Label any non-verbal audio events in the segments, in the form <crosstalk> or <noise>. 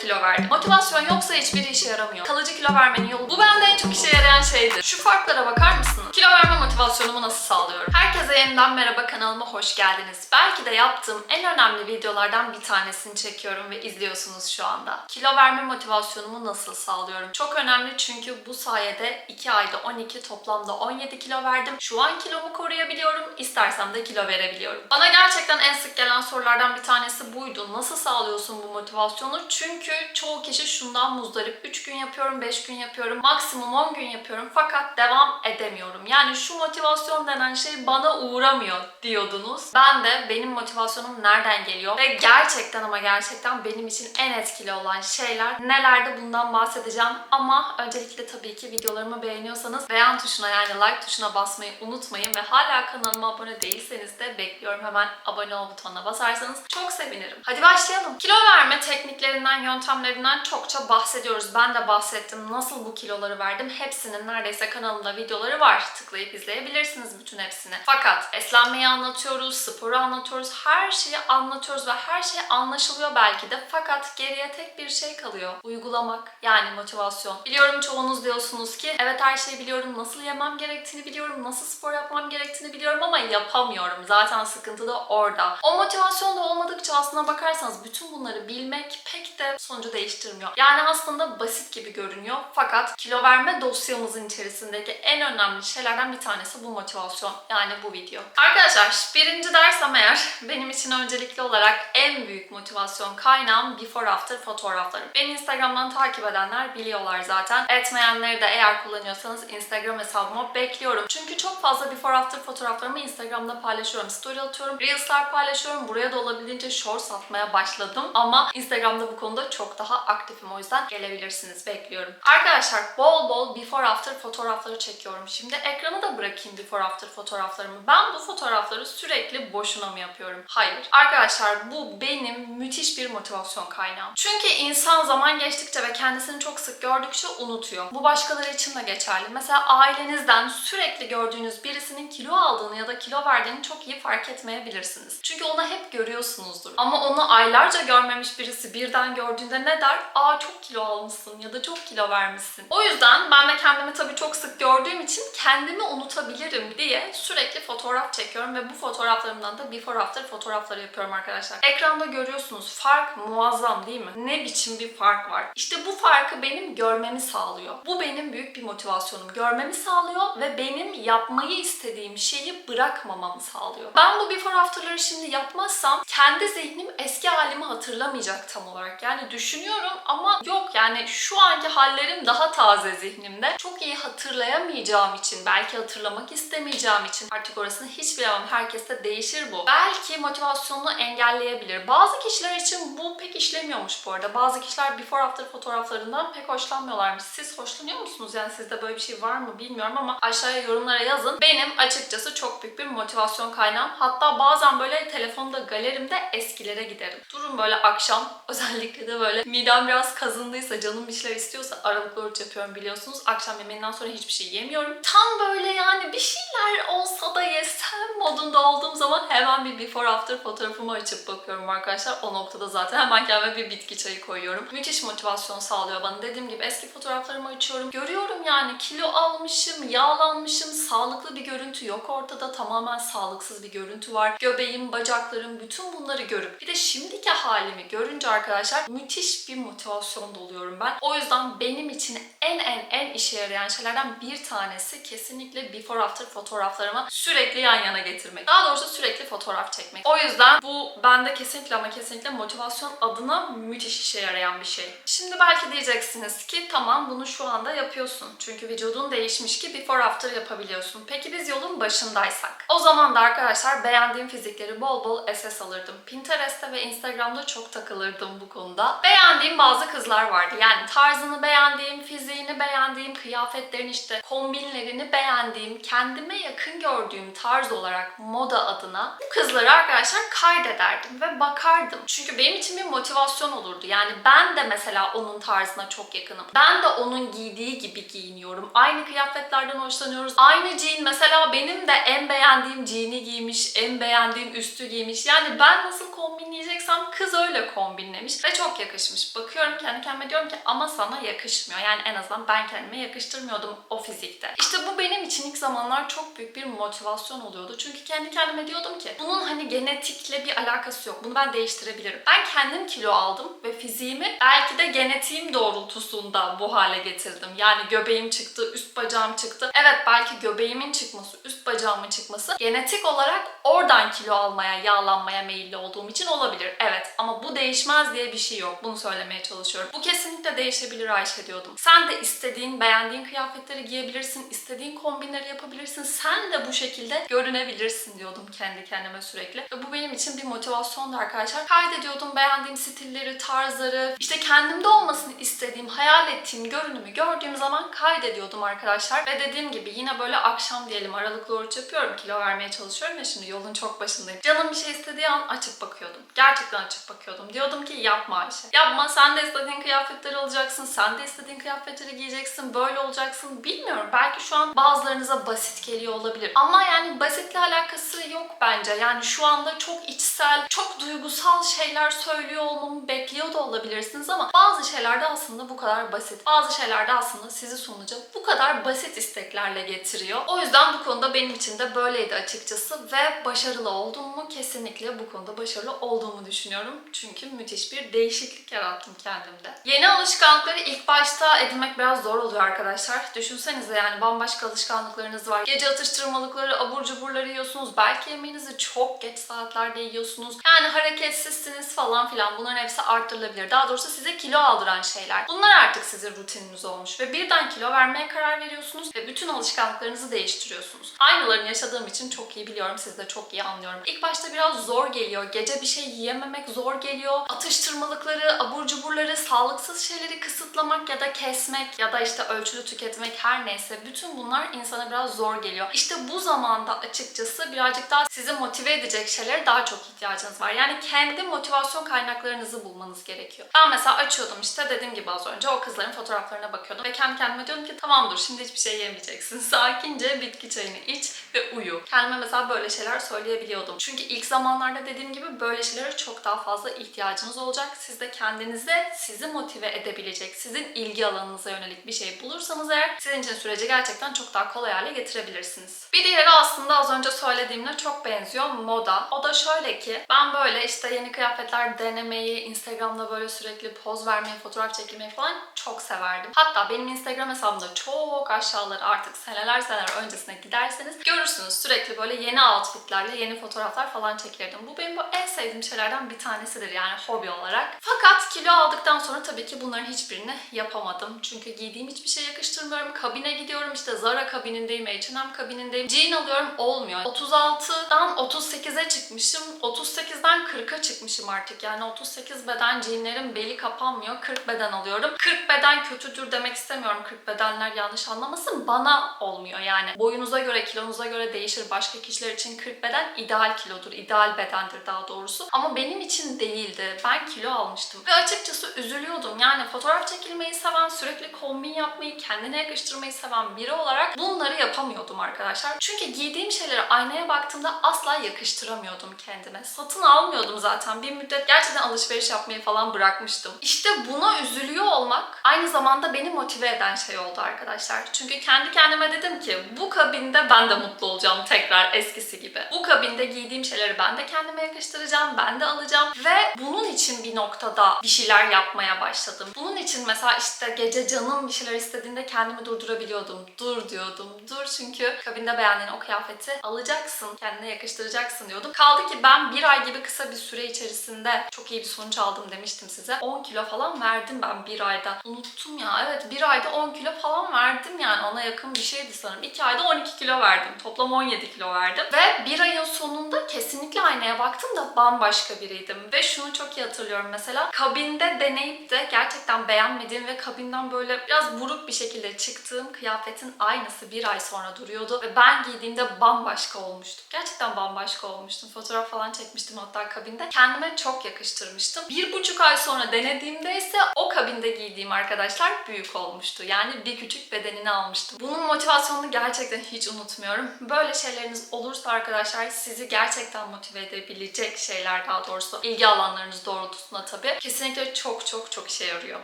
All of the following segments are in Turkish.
kilo verdim. Motivasyon yoksa hiçbir işe yaramıyor. Kalıcı kilo vermenin yolu. Bu bende en çok işe yarayan şeydir. Şu farklara bakar mısınız? Kilo verme motivasyonumu nasıl sağlıyorum? Herkese yeniden merhaba kanalıma hoş geldiniz. Belki de yaptığım en önemli videolardan bir tanesini çekiyorum ve izliyorsunuz şu anda. Kilo verme motivasyonumu nasıl sağlıyorum? Çok önemli çünkü bu sayede 2 ayda 12 toplamda 17 kilo verdim. Şu an kilomu koruyabiliyorum. İstersem de kilo verebiliyorum. Bana gerçekten en sık gelen sorulardan bir tanesi buydu. Nasıl sağlıyorsun bu motivasyonu? Çünkü çoğu kişi şundan muzdarip. 3 gün yapıyorum, 5 gün yapıyorum, maksimum 10 gün yapıyorum fakat devam edemiyorum. Yani şu motivasyon denen şey bana uğramıyor diyordunuz. Ben de benim motivasyonum nereden geliyor ve gerçekten ama gerçekten benim için en etkili olan şeyler nelerde bundan bahsedeceğim. Ama öncelikle tabii ki videolarımı beğeniyorsanız beğen tuşuna yani like tuşuna basmayı unutmayın ve hala kanalıma abone değilseniz de bekliyorum hemen abone ol butonuna basarsanız çok sevinirim. Hadi başlayalım. Kilo verme tekniklerinden, yöntemlerinden çokça bahsediyoruz. Ben de bahsettim. Nasıl bu kiloları verdim? Hepsinin neredeyse kanalımda videoları var. Tıklayıp izleyebilirsiniz bütün hepsini. Fakat beslenmeyi anlatıyoruz, sporu anlatıyoruz, her şeyi anlatıyoruz ve her şey anlaşılıyor belki de. Fakat geriye tek bir şey kalıyor. Uygulamak yani motivasyon. Biliyorum çoğunuz diyorsunuz ki evet her şeyi biliyorum, nasıl yemem gerektiğini biliyorum, nasıl spor yapmam gerektiğini biliyorum ama yapamıyorum. Zaten sıkıntı da orada. O motivasyon da olmadıkça aslına bakarsanız bütün bunları bilmek pek de sonucu değiştirmiyor. Yani aslında basit gibi görünüyor fakat kilo verme dosyamızın içerisindeki en önemli şeylerden bir tanesi bu motivasyon. Yani bu video. Arkadaşlar birinci dersem eğer <laughs> benim için öncelikli olarak en büyük motivasyon kaynağım before after fotoğraflarım. Beni Instagram'dan takip edenler biliyorlar zaten. Etmeyenleri de eğer kullanıyorsanız Instagram hesabıma bekliyorum. Çünkü çok fazla before after fotoğraflarımı Instagram'da paylaşıyorum. Story atıyorum, reels'lar paylaşıyorum. Buraya da olabildiğince shorts atmaya başladım. Ama Instagram'da bu konuda çok daha aktifim. O yüzden gelebilirsiniz. Bekliyorum. Arkadaşlar bol bol before after fotoğrafları çekiyorum. Şimdi ekrana da bırakayım before after fotoğraflarımı. Ben bu fotoğrafları sürekli boşuna mı yapıyorum? Hayır. Arkadaşlar bu benim müthiş bir motivasyon kaynağım. Çünkü insan zaman geçtikçe ve kendisini çok sık gördükçe unutuyor. Bu başkaları için de geçerli. Mesela ailenizden sürekli gördüğünüz birisinin kilo aldığını ya da kilo verdiğini çok iyi fark etmeyebilirsiniz. Çünkü onu hep görüyorsunuzdur. Ama onu aylarca görmemiş birisi birden gördüğünde ne der? Aa çok kilo almışsın ya da çok kilo vermişsin. O yüzden ben de kendimi tabii çok sık gördüğüm için kendimi unutabilirim diye sürekli fotoğraf çekiyorum ve bu fotoğraflarımdan da before after fotoğrafları yapıyorum arkadaşlar. Ekranda görüyorsunuz fark muazzam değil mi? Ne biçim bir fark var. İşte bu farkı benim görmemi sağlıyor. Bu benim büyük bir motivasyonum. Görmemi sağlıyor ve benim yapmayı istediğim şeyi bırakmamamı sağlıyor. Ben bu before after'ları şimdi yapmazsam kendi zihnim eski halimi hatırlamayacak tam olarak. Yani düşünüyorum ama yok yani şu anki hallerim daha taze zihnimde. Çok iyi hatırlayamayacağım için, belki hatırlamak istemeyeceğim için artık orasını hiç bilemem. Herkeste değişir bu. Belki motivasyonunu engelleyebilir. Bazı kişiler için bu pek işlemiyormuş bu arada. Bazı kişiler before after fotoğraflarından pek hoşlanmıyorlarmış. Siz hoşlanıyor musunuz? Yani sizde böyle bir şey var mı bilmiyorum ama aşağıya yorumlara yazın. Benim açıkçası çok büyük bir motivasyon kaynağım. Hatta bazen böyle telefonda galerimde eskilere giderim. Durun böyle akşam <laughs> özellikle de böyle midem biraz kazındıysa canım bir şeyler istiyorsa aralıklı oruç yapıyorum biliyorsunuz. Akşam yemeğinden sonra hiçbir şey yemiyorum. Tam böyle yani bir şeyler olsa da yesem modunda olduğum zaman hemen bir before after fotoğrafımı açıp bakıyorum arkadaşlar. O noktada zaten hemen kendime bir bitki çayı koyuyorum. Müthiş motivasyon sağlıyor bana. Dediğim gibi eski fotoğraflarımı açıyorum. Görüyorum yani kilo almışım, yağlanmışım, sağlıklı bir görüntü yok ortada. Tamamen sağlıksız bir görüntü var. Göbeğim, bacaklarım bütün bunları görüp bir de şimdiki halimi görünce arkadaşlar müthiş bir motivasyon doluyorum ben. O yüzden benim için en en en işe yarayan şeylerden bir tanesi kesinlikle before after fotoğraflarımı sürekli yan yana getirmek. Daha doğrusu sürekli fotoğraf çekmek. O yüzden bu bende kesinlikle ama kesinlikle motivasyon adına müthiş işe yarayan bir şey. Şimdi belki diyeceksiniz ki tamam bunu şu anda yapıyorsun. Çünkü vücudun değişmiş ki before after yapabiliyorsun. Peki biz yolun başındaysak? O zaman da arkadaşlar beğendiğim fizikleri bol bol SS alırdım. Pinterest'te ve Instagram'da çok takılırdım bu konuda. Beğendiğim bazı kızlar vardı. Yani tarzını beğendiğim, fiziğini beğendiğim, kıyafetlerini işte kombinlerini beğendiğim, kendime yakın gördüğüm tarz olarak moda adına bu kızları arkadaşlar kaydederdim ve bakardım. Çünkü benim için bir motivasyon olurdu. Yani ben de mesela onun tarzına çok yakınım. Ben de onun giydiği gibi giyiniyorum. Aynı kıyafetlerden hoşlanıyoruz. Aynı jean mesela benim de en beğendiğim jean'i giymiş, en beğendiğim üstü giymiş. Yani ben nasıl kombinleyeceksem kız öyle kombinlemiş ve çok yakın yakışmış. Bakıyorum kendi kendime diyorum ki ama sana yakışmıyor. Yani en azından ben kendime yakıştırmıyordum o fizikte. İşte bu benim için ilk zamanlar çok büyük bir motivasyon oluyordu. Çünkü kendi kendime diyordum ki bunun hani genetikle bir alakası yok. Bunu ben değiştirebilirim. Ben kendim kilo aldım ve fiziğimi belki de genetiğim doğrultusunda bu hale getirdim. Yani göbeğim çıktı, üst bacağım çıktı. Evet belki göbeğimin çıkması, üst bacağımın çıkması genetik olarak oradan kilo almaya, yağlanmaya meyilli olduğum için olabilir. Evet ama bu değişmez diye bir şey yok. Bunu söylemeye çalışıyorum. Bu kesinlikle değişebilir Ayşe diyordum. Sen de istediğin, beğendiğin kıyafetleri giyebilirsin, istediğin kombinleri yapabilirsin. Sen de bu şekilde görünebilirsin diyordum kendi kendime sürekli. Ve bu benim için bir motivasyondu arkadaşlar. Kaydediyordum beğendiğim stilleri, tarzları, işte kendimde olmasını istediğim, hayal ettiğim görünümü gördüğüm zaman kaydediyordum arkadaşlar. Ve dediğim gibi yine böyle akşam diyelim aralıklı oruç yapıyorum. Kilo vermeye çalışıyorum ya şimdi yolun çok başındayım. Canım bir şey istediği an açıp bakıyordum. Gerçekten açıp bakıyordum. Diyordum ki yapma Ayşe. Yapma sen de istediğin kıyafetleri alacaksın. Sen de istediğin kıyafetleri giyeceksin. Böyle olacaksın. Bilmiyorum. Belki şu an bazılarınıza basit geliyor olabilir. Ama yani basitle alakası yok bence. Yani şu anda çok içsel, çok duygusal şeyler söylüyor olmamı bekliyor da olabilirsiniz ama bazı şeylerde aslında bu kadar basit. Bazı şeylerde aslında sizi sunacak bu kadar basit isteklerle getiriyor. O yüzden bu konuda benim için de böyleydi açıkçası ve başarılı oldum mu? Kesinlikle bu konuda başarılı olduğumu düşünüyorum. Çünkü müthiş bir değişiklik yarattım kendimde. Yeni alışkanlıkları ilk başta edinmek biraz zor oluyor arkadaşlar. Düşünsenize yani bambaşka alışkanlıklarınız var. Gece atıştırmalıkları, abur cuburları yiyorsunuz. Belki yemeğinizi çok geç saatlerde yiyorsunuz. Yani hareketsizsiniz falan filan. Bunların hepsi arttırılabilir. Daha doğrusu size kilo aldıran şeyler. Bunlar artık sizin rutininiz olmuş ve birden kilo vermeye karar veriyorsunuz ve bütün alışkanlıklarınızı değiştiriyorsunuz. Aynılarını yaşadığım için çok iyi biliyorum. Siz de çok iyi anlıyorum. İlk başta biraz zor geliyor. Gece bir şey yiyememek zor geliyor. Atıştırmalıkları, abur cuburları, sağlıksız şeyleri kısıtlamak ya da kesmek ya da işte ölçülü tüketmek her neyse bütün bunlar insana biraz zor geliyor. İşte bu zamanda açıkçası birazcık daha sizi motive edecek şeylere daha çok ihtiyacınız var. Yani kendi motivasyon kaynaklarınızı bulmanız gerekiyor. Ben mesela açıyordum işte dediğim gibi az önce o kızların fotoğraflarına bakıyordum ve kendi kendime diyordum ki tamam dur şimdi hiçbir şey yemeyeceksin. <laughs> Sakince bitki çayını iç ve uyu. Kendime mesela böyle şeyler söyleyebiliyordum. Çünkü ilk zamanlarda dediğim gibi böyle şeylere çok daha fazla ihtiyacınız olacak. Siz de kendinize sizi motive edebilecek, sizin ilgi alanınıza yönelik bir şey bulursanız eğer sizin için süreci gerçekten çok daha kolay hale getirebilirsiniz. Bir diğeri aslında az önce söylediğimle çok benziyor. Moda. O da şöyle ki ben böyle işte yeni kıyafetler denemeyi, Instagram'da böyle sürekli poz vermeyi, fotoğraf çekilmeyi falan çok severdim. Hatta benim Instagram hesabımda çok aşağıları artık seneler seneler öncesine giderseniz görürsünüz sürekli böyle yeni outfitlerle yeni fotoğraflar falan çekilirdim. Bu benim bu en sevdiğim şeylerden bir tanesidir yani hobi olarak. Fakat kilo aldıktan sonra tabii ki bunların hiçbirini yapamadım. Çünkü giydiğim hiçbir şey yakıştırmıyorum. Kabine gidiyorum işte Zara kabinindeyim, H&M kabinindeyim. Jean alıyorum olmuyor. 36'dan 38'e çıkmışım. 38'den 40'a çıkmışım artık. Yani 38 beden jeanlerin beli kapanmıyor. 40 beden alıyorum. 40 beden kötüdür demek istemiyorum. 40 bedenler yanlış anlamasın. Bana olmuyor yani. Boyunuza göre, kilonuza göre değişir. Başka kişiler için 40 beden ideal kilodur. ideal bedendir daha doğrusu. Ama benim için değildi. Ben kilo almıştım. Ve açıkçası üzülüyordum. Yani fotoğraf çekilmeyi seven, sürekli kombin yapmayı, kendine yakıştırmayı seven biri olarak bunları yapamıyordum arkadaşlar. Çünkü giydiğim şeyleri aynaya baktığımda asla yakıştıramıyordum kendime. Satın almıyordum zaten. Bir müddet gerçekten alışveriş yapmayı falan bırakmıştım. İşte buna üzülüyor olmak aynı zamanda beni motive eden şey oldu arkadaşlar. Çünkü kendi kendime dedim ki bu kabinde ben de mutlu olacağım tekrar eskisi gibi. Bu kabinde giydiğim şeyleri ben de kendime yakıştıracağım, ben de alacağım ve bunun için bir noktada bir şeyler yapmaya başladım. Bunun için mesela işte gece canım bir şeyler istediğinde kendimi durdurabiliyordum. Dur diyordum. Dur çünkü kabinde beğendiğin o kıyafeti alacaksın, kendine yakıştıracaksın diyordum. Kaldı ki ben bir ay gibi kısa bir süre içerisinde çok iyi bir sonuç aldım demiştim size. 10 kilo falan verdim ben bir ayda. Unuttum ya. Evet bir ayda 10 kilo falan verdim yani. Ona yakın bir şeydi sanırım. 2 ayda 12 kilo verdim. Toplam 17 kilo verdim. Ve bir ayın sonunda kesinlikle aynaya baktım da bambaşka biriydim. Ve şunu çok iyi hatırlıyorum mesela. Kabinde deneyip de gerçekten beğenmediğim ve kabinden böyle biraz buruk bir şekilde çıktığım kıyafetin aynısı bir ay sonra duruyordu. Ve ben giydiğimde bambaşka olmuştum. Gerçekten bambaşka olmuştum. Fotoğraf falan çekmiştim hatta kabinde. Kendime çok yakıştırmıştım. Bir buçuk ay sonra denediğimde ise o kabinde giydiğim arkadaşlar büyük olmuştu. Yani bir küçük bedenini almıştım. Bunun motivasyonunu gerçekten hiç unutmuyorum. Böyle şeyleriniz olursa arkadaşlar sizi gerçekten motive edebilecek şeyler daha doğrusu ilgi alanlarınız doğrultusunda tabii. Kesinlikle çok çok çok işe yarıyor.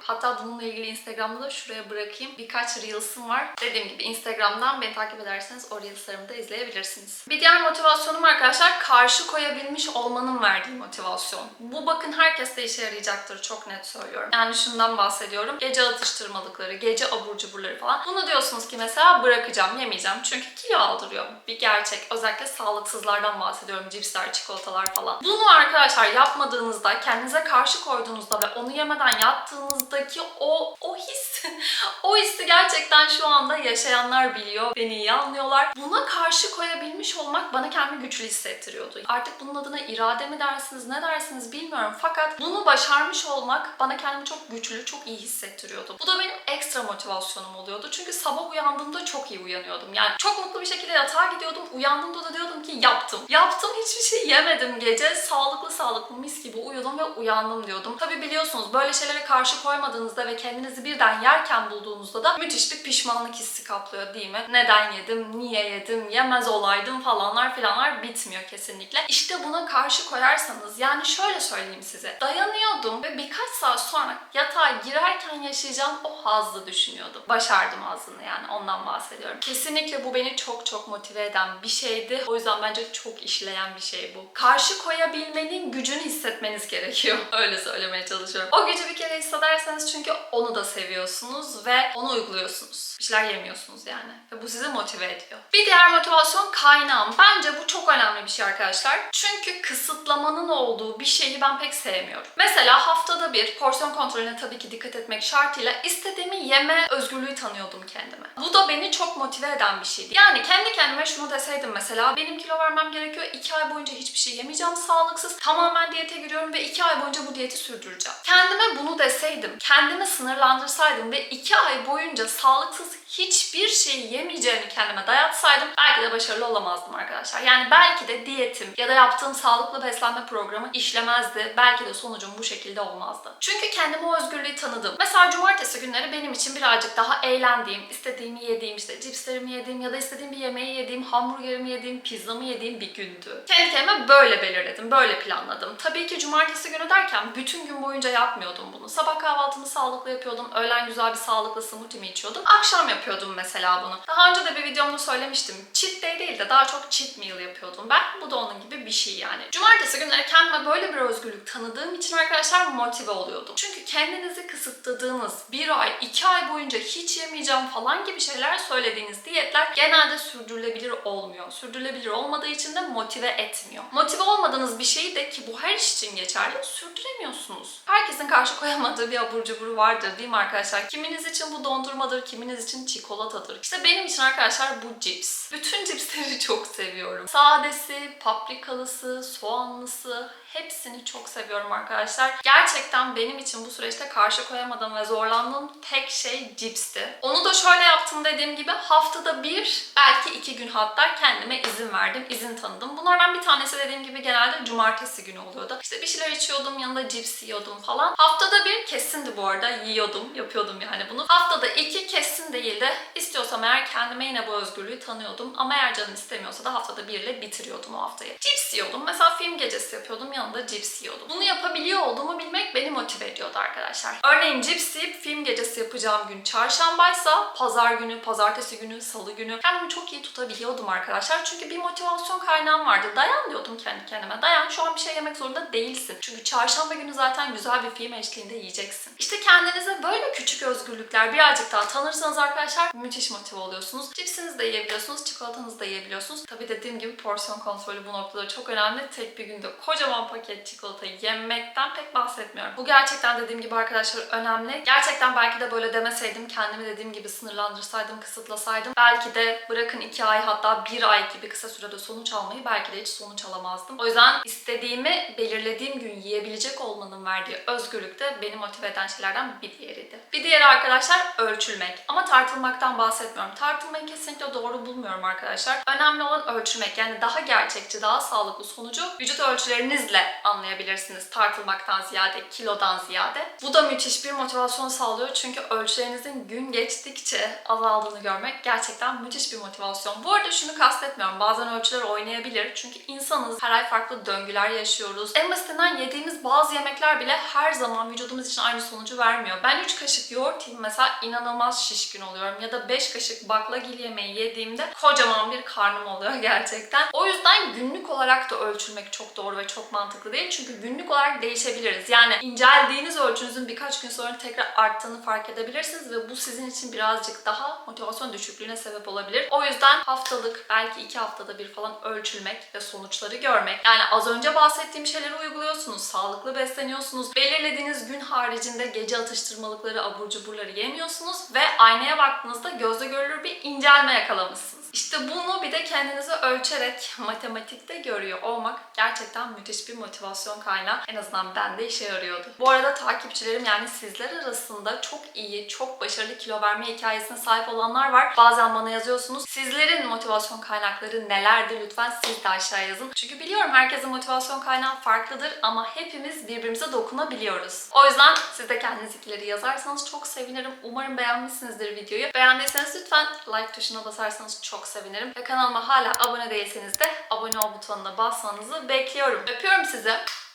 Hatta bununla ilgili Instagram'da da şuraya bırakayım. Birkaç Reels'ım var. Dediğim gibi Instagram'dan beni takip ederseniz o Reels'larımı da izleyebilirsiniz. Bir diğer motivasyonum arkadaşlar karşı koyabilmiş olmanın verdiği motivasyon. Bu bakın herkeste işe yarayacaktır çok net söylüyorum. Yani şundan bahsediyorum. Gece atıştırmalıkları, gece abur cuburları falan. Bunu diyorsunuz ki mesela bırakacağım, yemeyeceğim. Çünkü kilo aldırıyor. Bir gerçek. Özellikle sağlıksızlardan bahsediyorum. Cipsler, çikolatalar falan. Bunu arkadaşlar yapmadığınızda, kendinize karşı koyduğunuzda ve onu yemeden yattığınızdaki o o his, <laughs> o hissi gerçekten şu anda yaşayanlar biliyor. Beni iyi anlıyorlar. Buna karşı koyabilmiş olmak bana kendimi güçlü hissettiriyordu. Artık bunun adına irade mi dersiniz, ne dersiniz bilmiyorum. Fakat bunu başarmış olmak bana kendimi çok güçlü, çok iyi hissettiriyordu. Bu da benim ekstra motivasyonum oluyordu. Çünkü sabah uyandığımda çok iyi uyanıyordum. Yani çok mutlu bir şekilde yatağa gidiyordum. Uyandığımda da diyordum ki yaptım. Yaptım hiçbir şey yemedim gece. Sağlıklı sağlıklı mis gibi uyudum ve uyandım diyordum. Tabi biliyorsunuz böyle şeylere karşı koymadığınızda ve kendinizi birden yerken bulduğunuzda da müthiş bir pişmanlık hissi kaplıyor değil mi? Neden yedim, niye yedim, yemez olaydım falanlar filanlar bitmiyor kesinlikle. İşte buna karşı koyarsanız yani şöyle söyleyeyim size. Dayanıyordum ve birkaç saat sonra yatağa girerken yaşayacağım o hazzı düşünüyordum. Başardım hazzını yani ondan bahsediyorum. Kesinlikle bu beni çok çok motive eden bir şeydi. O yüzden bence çok işleyen bir şey bu. Karşı koyabilmenin gücünü hissetmeniz gerekiyor. <laughs> Öyle söylemeye çalışıyorum. O gücü bir kere hissederseniz çünkü onu da seviyorsunuz ve onu uyguluyorsunuz. Bir şeyler yemiyorsunuz yani. Ve bu sizi motive ediyor. Bir diğer motivasyon kaynağım. Bence bu çok önemli bir şey arkadaşlar. Çünkü kısıtlamanın olduğu bir şeyi ben pek sevmiyorum. Mesela haftada bir porsiyon kontrolüne tabii ki dikkat etmek şartıyla istediğimi yeme özgürlüğü tanıyordum kendime. Bu da beni çok motive eden bir şeydi. Yani kendi kendime şunu deseydim mesela benim kilo vermem gerekiyor. 2 ay boyunca hiçbir şey yemeyeceğim sağlıksız. Tamamen diyete giriyorum ve 2 ay boyunca bu diyeti sürdüreceğim. Kendime bunu deseydim, kendimi sınırlandırsaydım ve 2 ay boyunca sağlıksız hiçbir şey yemeyeceğimi kendime dayatsaydım belki de başarılı olamazdım arkadaşlar. Yani belki de diyetim ya da yaptığım sağlıklı beslenme programı işlemezdi. Belki de sonucum bu şekilde olmazdı. Çünkü kendime o özgürlüğü tanıdım. Mesela cumartesi günleri benim için birazcık daha eğlendiğim, istediğimi yediğim, işte cipslerimi yediğim ya da istediğim bir yemeği yediğim, hamburgerimi yediğim, pizzamı yediğim bir gündü. Kendi kendime böyle belirledim, böyle planladım. Tabii ki cumartesi günü derken bütün gün boyunca yapmıyordum bunu. Sabah kahvaltımı sağlıklı yapıyordum, öğlen güzel bir sağlıklı smoothie'mi içiyordum. Akşam yapıyordum mesela bunu. Daha önce de bir videomda söylemiştim. Cheat day değil de daha çok cheat meal yapıyordum ben. Bu da onun gibi bir şey yani. Cumartesi günleri kendime böyle bir özgürlük tanıdığım için arkadaşlar motive oluyordum. Çünkü kendinizi kısıtladığınız bir ay, iki ay boyunca hiç yemeyeceğim falan gibi şeyler söylediğiniz diyetler genelde sürdürülebilir olmuyor. Sürdürülebilir olmadığı için de motive etmiyor. Motive olmadığınız bir şeyi de ki bu her iş için geçerli sürdüremiyorsunuz. Herkesin karşı koyamadığı bir abur cubur vardır değil mi arkadaşlar? Kiminiz için bu dondurmadır, kiminiz için çikolatadır. İşte benim için arkadaşlar bu cips. Bütün cipsleri <laughs> çok seviyorum. Sadesi, paprikalısı, soğanlısı, hepsini çok seviyorum arkadaşlar. Gerçekten benim için bu süreçte karşı koyamadığım ve zorlandığım tek şey cipsti. Onu da şöyle yaptım dediğim gibi haftada bir, belki iki gün hatta kendime izin verdim, izin tanıdım. Bunlardan bir tanesi dediğim gibi genelde cumartesi günü oluyordu. İşte bir şeyler içiyordum, yanında cips yiyordum falan. Haftada bir kesindi bu arada, yiyordum, yapıyordum yani bunu. Haftada iki kesin değil de istiyorsam eğer kendime yine bu özgürlüğü tanıyordum. Ama eğer canım istemiyorsa da haftada birle bitiriyordum o haftayı. Cips yiyordum. Mesela film gecesi yapıyordum, yanında cips yiyordum. Bunu yapabiliyor olduğumu bilmek beni motive ediyordu arkadaşlar. Örneğin cips yiyip film gecesi yapacağım gün çarşambaysa pazar günü, pazartesi günü, salı günü kendimi çok iyi tutabiliyordum arkadaşlar. Çünkü bir motivasyon kaynağım vardı. Dayan diyordum kendi kendime. Dayan şu an bir şey yemek zorunda değilsin. Çünkü çarşamba günü zaten güzel bir film eşliğinde yiyeceksin. İşte kendinize böyle küçük özgürlükler birazcık daha tanırsanız arkadaşlar müthiş motive oluyorsunuz. Cipsinizi de yiyebiliyorsunuz, çikolatanızı da yiyebiliyorsunuz. Tabii dediğim gibi porsiyon kontrolü bu noktada çok önemli. Tek bir günde kocaman paket çikolata yemekten pek bahsetmiyorum. Bu gerçekten dediğim gibi arkadaşlar önemli. Gerçekten belki de böyle demeseydim, kendimi dediğim gibi sınırlandırsaydım, kısıtlasaydım belki de bırakın 2 ay hatta 1 ay gibi kısa sürede sonuç almayı belki de hiç sonuç alamazdım. O yüzden istediğimi belirlediğim gün yiyebilecek olmanın verdiği özgürlük de beni motive eden şeylerden bir diğeriydi. Bir diğeri arkadaşlar ölçülmek. Ama tartılmaktan bahsetmiyorum. Tartılmayı kesinlikle doğru bulmuyorum arkadaşlar. Önemli olan ölçülmek. Yani daha gerçekçi, daha sağlıklı sonucu vücut ölçülerinizle anlayabilirsiniz. Tartılmaktan ziyade, kilodan ziyade. Bu da müthiş bir motivasyon sağlıyor. Çünkü ölçülerinizin gün geçtikçe azaldığını görmek gerçekten müthiş bir motivasyon. Bu arada şunu kastetmiyorum. Bazen ölçüler oynayabilir. Çünkü insanız. Her ay farklı döngüler yaşıyoruz. En basitinden yediğimiz bazı yemekler bile her zaman vücudumuz için aynı sonucu vermiyor. Ben 3 kaşık yoğurt yiyeyim mesela inanılmaz şişkin oluyorum. Ya da 5 kaşık baklagil yemeği yediğimde kocaman bir karnım oluyor gerçekten. O yüzden günlük olarak da ölçülmek çok doğru ve çok mantıklı değil. Çünkü günlük olarak değişebiliriz. Yani inceldiğiniz ölçünüzün birkaç gün sonra tekrar arttığını fark edebilirsiniz ve bu sizin için birazcık daha motivasyon düşüklüğüne sebep olabilir. O yüzden haftalık belki iki haftada bir falan ölçülmek ve sonuçları görmek. Yani az önce bahsettiğim şeyleri uyguluyorsunuz. Sağlıklı besleniyorsunuz. Belirlediğiniz gün haricinde gece atıştırmalıkları, abur cuburları yemiyorsunuz ve aynaya baktığınızda gözle görülür bir incelme yakalamışsınız. İşte bunu bir de kendinizi ölçerek matematikte görüyor olmak gerçekten müthiş bir motivasyon kaynağı. En azından bende işe yarıyordu. Bu arada takipçilerim yani sizler arasında çok iyi, çok başarılı kilo verme hikayesine sahip olanlar var. Bazen bana yazıyorsunuz. Sizlerin motivasyon kaynakları nelerdir lütfen siz de aşağı yazın. Çünkü biliyorum herkesin motivasyon kaynağı farklıdır ama hepimiz birbirimize dokunabiliyoruz. O yüzden siz de kendinizdekileri yazarsanız çok sevinirim. Umarım beğenmişsinizdir videoyu. Beğendiyseniz lütfen like tuşuna basarsanız çok sevinirim. Ve kanalıma hala abone değilseniz de abone ol butonuna basmanızı bekliyorum. Öpüyorum sizi.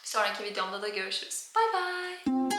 Bir sonraki videomda da görüşürüz. Bay bay.